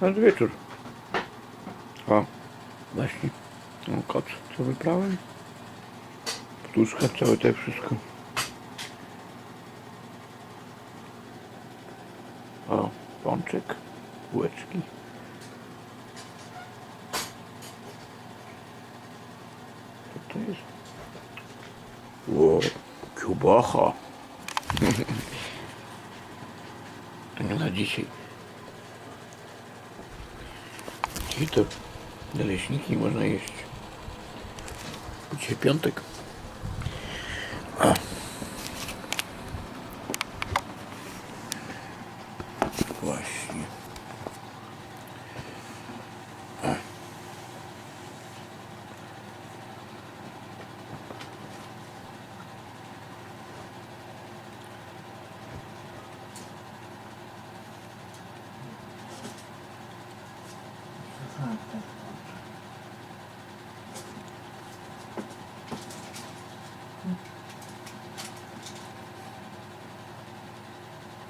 Na wieczór. O, właśnie. No, kot, co wyprałem. Ptuszka, całe te wszystko. O, pączek, bułeczki. Co to jest? Ło, kiełbacha. Na dzisiaj. Dzisiaj to naleśniki można jeść. Dzisiaj piątek. A. Właśnie. A.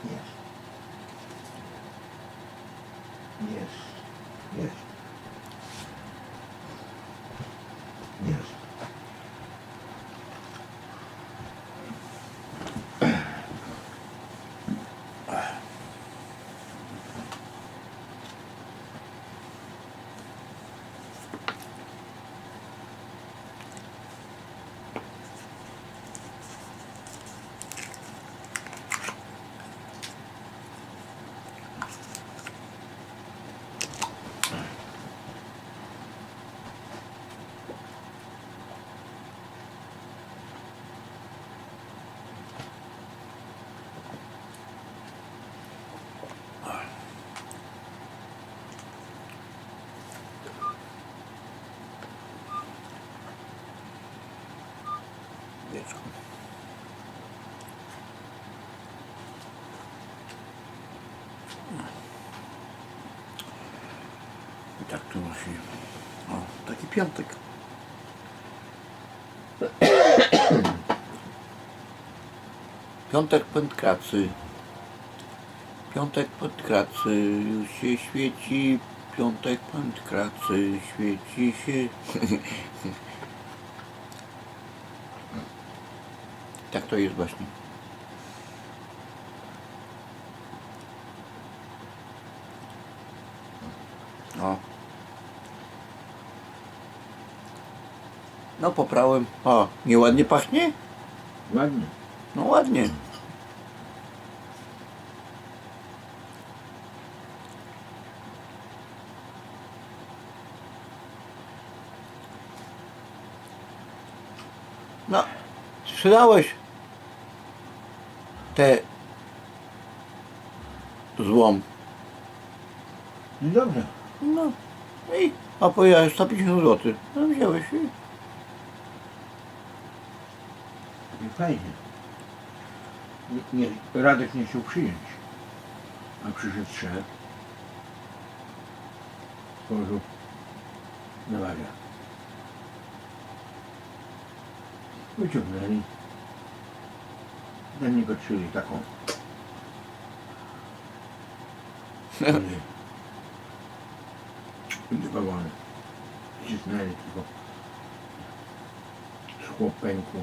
Jest. Jest. Jest. Jest. Wieczku. Tak to właśnie. O, taki piątek. Piątek pętkracy. Piątek pętkracy już się świeci. Piątek pętkracy świeci się. tak to jest właśnie. O. No poprałem. O, nieładnie pachnie? Ładnie. No ładnie. No, sprzedałeś tę złom. No dobrze. No i a pojechałeś 150 zł. No wziąłeś i I fajnie. Nie, nie, Radek nie chciał przyjąć. A przyszedł szef. Położył na wagę. Wyciągnęli. Na niego trzyli taką. Dwa wagony. Cisnęli tylko. Szkło pękło.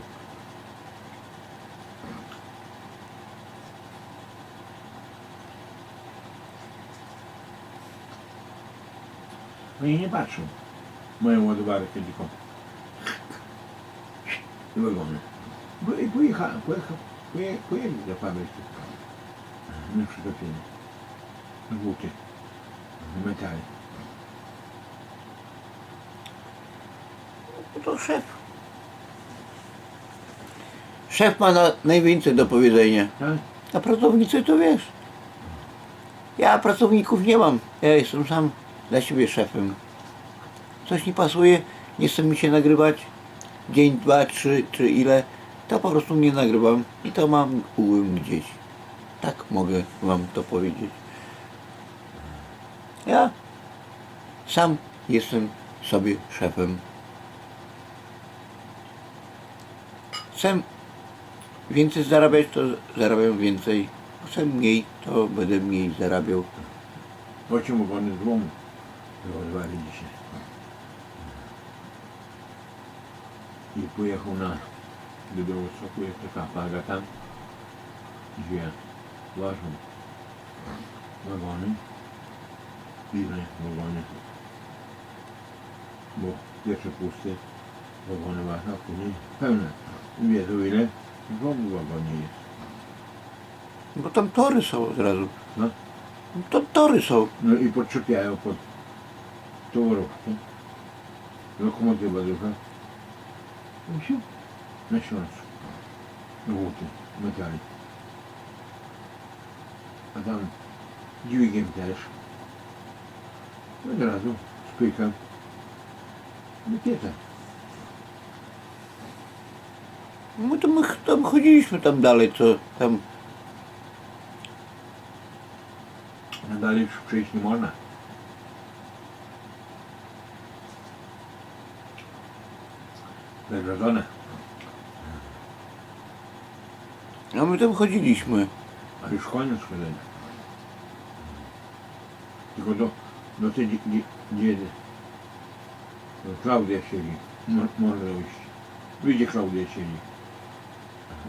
No i nie patrzą. Moją ładowarkę tylko. I wagony. I pojechałem, pojechał, poje, pojechali do fabryki. Na przyczepienie. Głupie. Metali. to szef. Szef ma na, najwięcej do powiedzenia. Tak? A pracownicy to wiesz. Ja pracowników nie mam. Ja jestem sam dla siebie szefem. Coś nie pasuje, nie chce mi się nagrywać. Dzień, dwa, trzy, czy ile. To po prostu nie nagrywam i to mam ułym gdzieś. Tak mogę wam to powiedzieć. Ja sam jestem sobie szefem. Chcę więcej zarabiać, to zarabiam więcej. Chcę mniej, to będę mniej zarabiał. Osiem wagonów złomu dzisiaj. I pojechał na do Białostoku, jest taka plaga tam, gdzie ważą wagony, inne wagony, bo pierwsze pusty wagony ważą, później pełne. I wiedzą ile złomu w wagonie jest. Bo tam tory są od razu. No. To tory są. No i podczepiają pod towarówkę. Lokomotywa duża. I siu, na Śląsku. Głuty, metali. A tam dźwigiem też. Od razu spykam. Do pieca. No to my ch- tam chodziliśmy tam dalej, co tam. A dalej już przejść nie można. Zagrożone. A my tam chodziliśmy. A już koniec chodzenia. Tylko do, do tej dzie- dzie- dziedy. Do Klaudia siedzi. Mo- Może dojść. Wyjdzie Klaudia siedzi.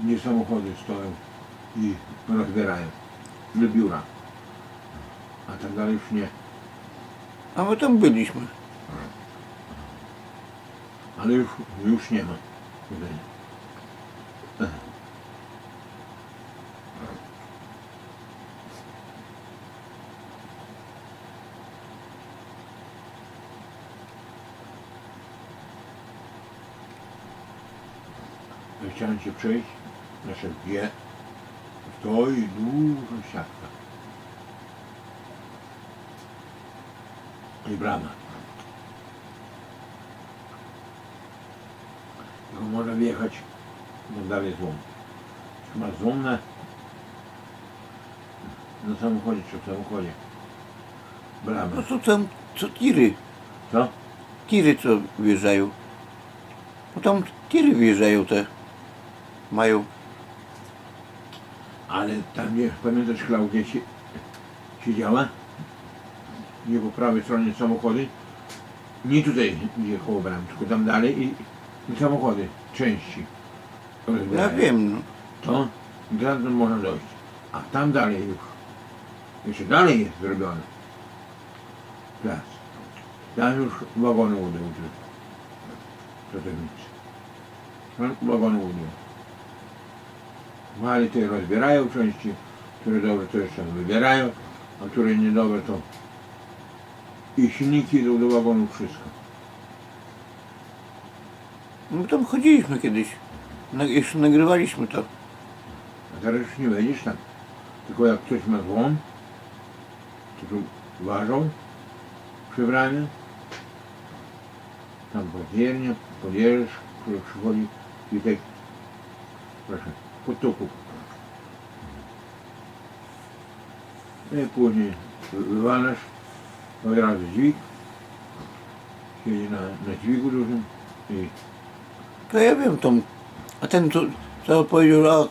Nie samochody stoją i rozbierają. Do biura. A tak dalej już nie. A my tam byliśmy. Ale już, już nie ma Chciałem się przejść, znaczy gdzie stoi duża siatka. I brama. Tylko można wjechać no dalej złom. Chyba złom na, na samochodzie czy w samochodzie. No Brama. to tam, co tiry. Co? Tiry co wjeżdżają. No tam tiry wjeżdżają te. Mają. Ale tam nie, pamiętasz Klaudia sie, siedziała? Nie po prawej stronie samochody. Nie tutaj, gdzie koło bram, tylko tam dalej i, i samochody, części. Ja wiem, no. To grandą można dojść. A tam dalej już. Jeszcze dalej jest zrobione. Plac. Tam już wagony ładują. To to nic. Tam wagony ładują. Wali te rozbierają części, które dobre to jeszcze wybierają, a które niedobre to i silniki idą do wagonów wszystko. Nagrywaliśmy to. A teraz już nie wejdziesz tam. Tylko jak ktoś ma złom, to tu ważą przy bramie. Tam podwiernie, podjeżdżasz, który przychodzi i tak, proszę, pod tuku. No I później wy- wywalasz, od razu dźwig, siedzi na, na dźwigu dużym i To ja wiem tą. A ten co, co powiedział, a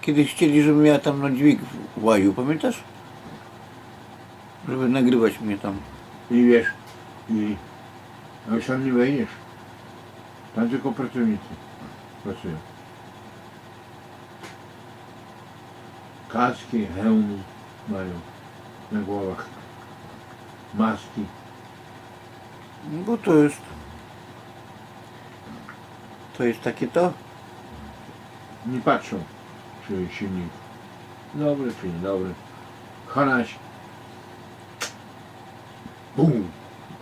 kiedyś chcieli, żebym ja tam na dźwig właził, pamiętasz? Żeby nagrywać mnie tam. I wiesz, i a już tam nie wejdziesz. Tam tylko pracownicy pracują. Kaski, hełmy mają na głowach. Maski. No Bo to jest. To jest takie to. Nie patrzą, czy silnik dobry, czy niedobry. Hanaś. Bum.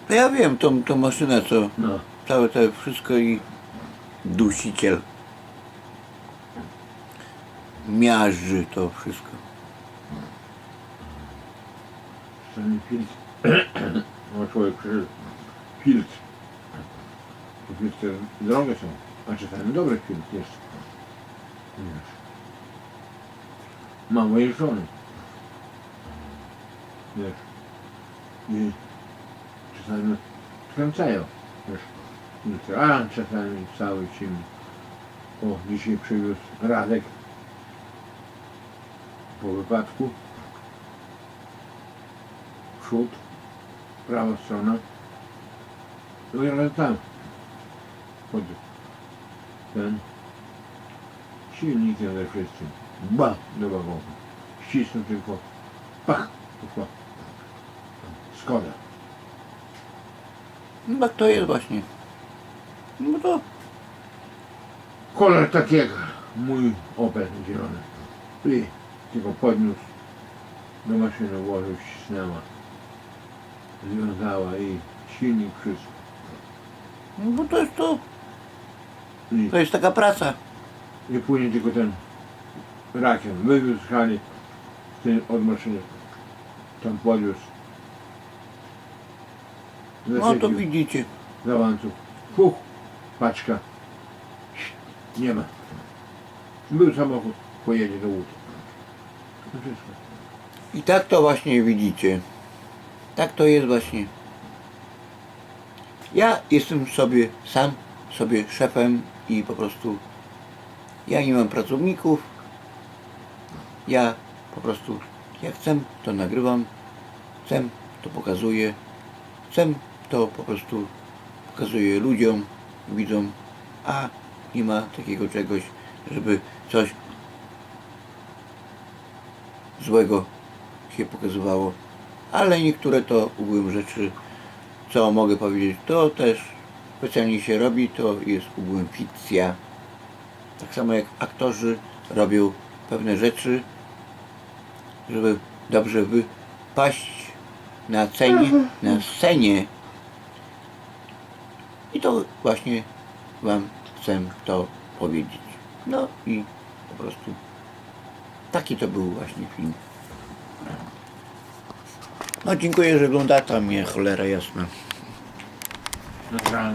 To ja wiem tą, tą maszynę, co No. całe to wszystko i dusiciel. Miażdży to wszystko. Czasami filtr. No człowiek przyszedł. Filtr. Filtry są. A czasami dobry filtr jest. Wiesz. Mam mojej żony. Wiesz. I czasami skręcają. Wiesz. A czasami cały silnik. O, dzisiaj przywiózł Radek po wypadku przód, prawa strona. No i ale tam. Pod ten silnikiem ze wszystkim. Ba! Do wagonu. Ścisnął tylko. Pach! Poszła. Skoda. No tak to jest właśnie. No to Kolor taki jak mój Opel zielony. I tylko podniósł do maszyny włożył, ścisnęła. Związała i silnik wszystko. No bo to jest to, I, to jest taka praca. i później tylko ten rakiem wywiózł z hali ten od maszyny. Tam podniósł. No to widzicie. z awansu. Fuch, paczka. Nie ma. Był samochód, pojedzie do. To wszystko. I tak to właśnie widzicie. Tak to jest właśnie. Ja jestem sobie sam sobie szefem i po prostu ja nie mam pracowników. Ja po prostu jak chcę to nagrywam. Chcę to pokazuję. Chcę to po prostu pokazuję ludziom, widzom, a nie ma takiego czegoś, żeby coś złego się pokazywało. Ale niektóre to ogółem rzeczy, co mogę powiedzieć, to też specjalnie się robi, to jest ogółem fikcja. Tak samo jak aktorzy robią pewne rzeczy, żeby dobrze wypaść na scenie, na scenie. I to właśnie Wam chcę to powiedzieć. No i po prostu taki to był właśnie film. No dziękuję, że ogląda, tam mnie cholera jasna. That's wrong.